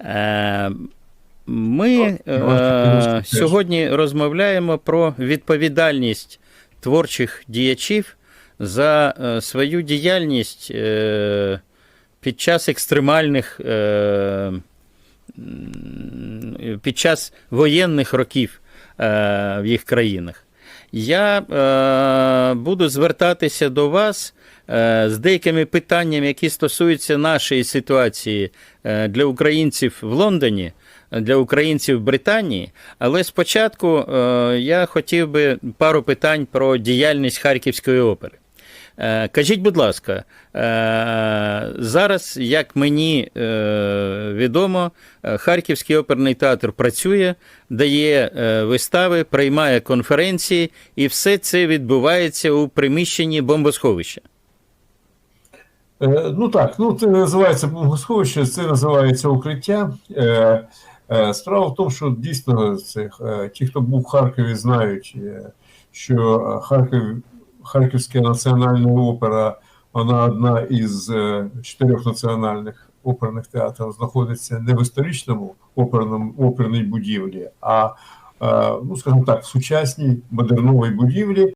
Е, Ми Ну, е, сьогодні розмовляємо про відповідальність творчих діячів за е, свою діяльність е, під час екстремальних, е, під час воєнних років е, в їх країнах. Я е, буду звертатися до вас е, з деякими питаннями, які стосуються нашої ситуації е, для українців в Лондоні, для українців в Британії. Але спочатку е, я хотів би пару питань про діяльність Харківської опери. Е, Кажіть, будь ласка, е, зараз, як мені е, відомо, Харківський оперний театр працює, дає вистави, приймає конференції, і все це відбувається у приміщенні бомбосховища. Ну так, ну це називається бомбосховище, це називається укриття. Справа в тому, що дійсно це, ті, хто був в Харкові, знають, що Харків, Харківська національна опера, вона одна із е, чотирьох національних оперних театрів, знаходиться не в історичному оперному оперній будівлі, а е, ну скажімо так, в сучасній модерновій будівлі.